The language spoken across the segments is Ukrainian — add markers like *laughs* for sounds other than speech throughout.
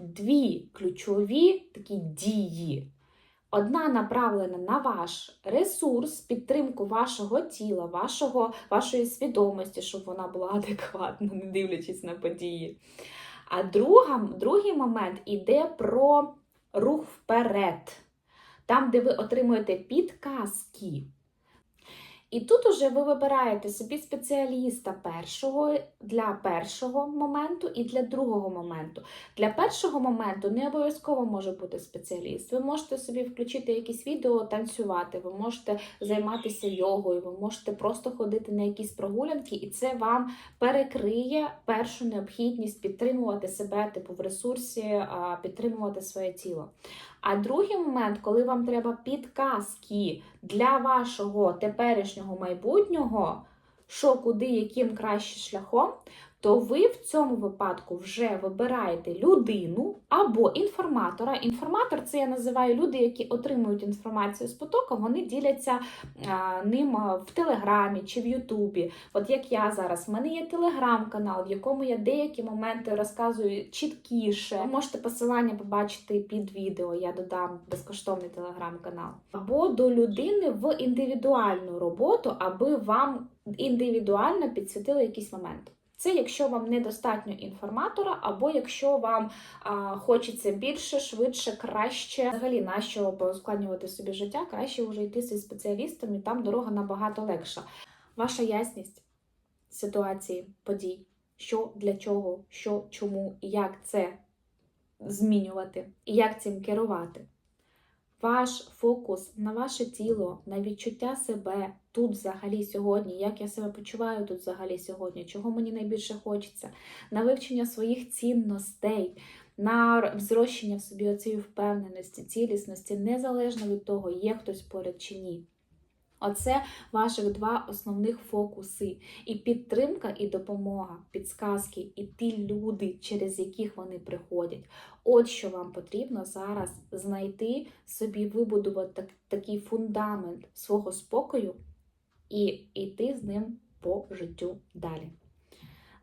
дві ключові такі дії. Одна направлена на ваш ресурс, підтримку вашого тіла, вашого, вашої свідомості, щоб вона була *laughs* адекватна, не дивлячись на події. А друга, другий момент іде про рух вперед, там, де ви отримуєте підказки. І тут уже ви вибираєте собі спеціаліста першого для першого моменту і для другого моменту. Для першого моменту не обов'язково може бути спеціаліст. Ви можете собі включити якісь відео, танцювати, ви можете займатися йогою, ви можете просто ходити на якісь прогулянки, і це вам перекриє першу необхідність підтримувати себе, типу в ресурсі, підтримувати своє тіло. А другий момент, коли вам треба підказки для вашого теперішнього майбутнього, що куди, яким краще шляхом, то ви в цьому випадку вже вибираєте людину або інформатора. Інформатор це я називаю люди, які отримують інформацію з потока, вони діляться ним в Телеграмі чи в Ютубі. От як я зараз, в мене є телеграм-канал, в якому я деякі моменти розказую чіткіше. Ви можете посилання побачити під відео, я додам безкоштовний телеграм-канал. Або до людини в індивідуальну роботу, аби вам індивідуально підсвітили якийсь момент. Це якщо вам недостатньо інформатора, або якщо вам а, хочеться більше, швидше, краще. Взагалі, нащо ускладнювати собі життя, краще вже йти зі спеціалістом, і там дорога набагато легша. Ваша ясність ситуації, подій, що для чого, що, чому як це змінювати, і як цим керувати. Ваш фокус на ваше тіло, на відчуття себе тут взагалі сьогодні, як я себе почуваю тут взагалі сьогодні, чого мені найбільше хочеться, на вивчення своїх цінностей, на зрощення в собі оцієї впевненості, цілісності, незалежно від того, є хтось поряд чи ні. Оце ваших два основних фокуси. І підтримка, і допомога, підсказки, і ті люди, через яких вони приходять. От що вам потрібно зараз знайти собі, вибудувати так- такий фундамент свого спокою і йти з ним по життю далі.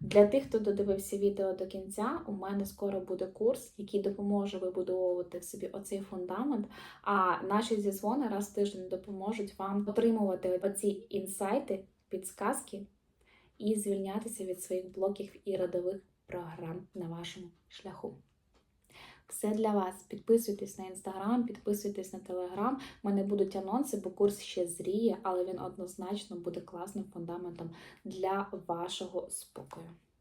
Для тих, хто додивився відео до кінця, у мене скоро буде курс, який допоможе вибудовувати в собі оцей фундамент. А наші зізвони раз в тиждень допоможуть вам отримувати оці інсайти, підсказки і звільнятися від своїх блоків і родових програм на вашому шляху. Все для вас. Підписуйтесь на інстаграм, підписуйтесь на телеграм. У мене будуть анонси, бо курс ще зріє, але він однозначно буде класним фундаментом для вашого спокою.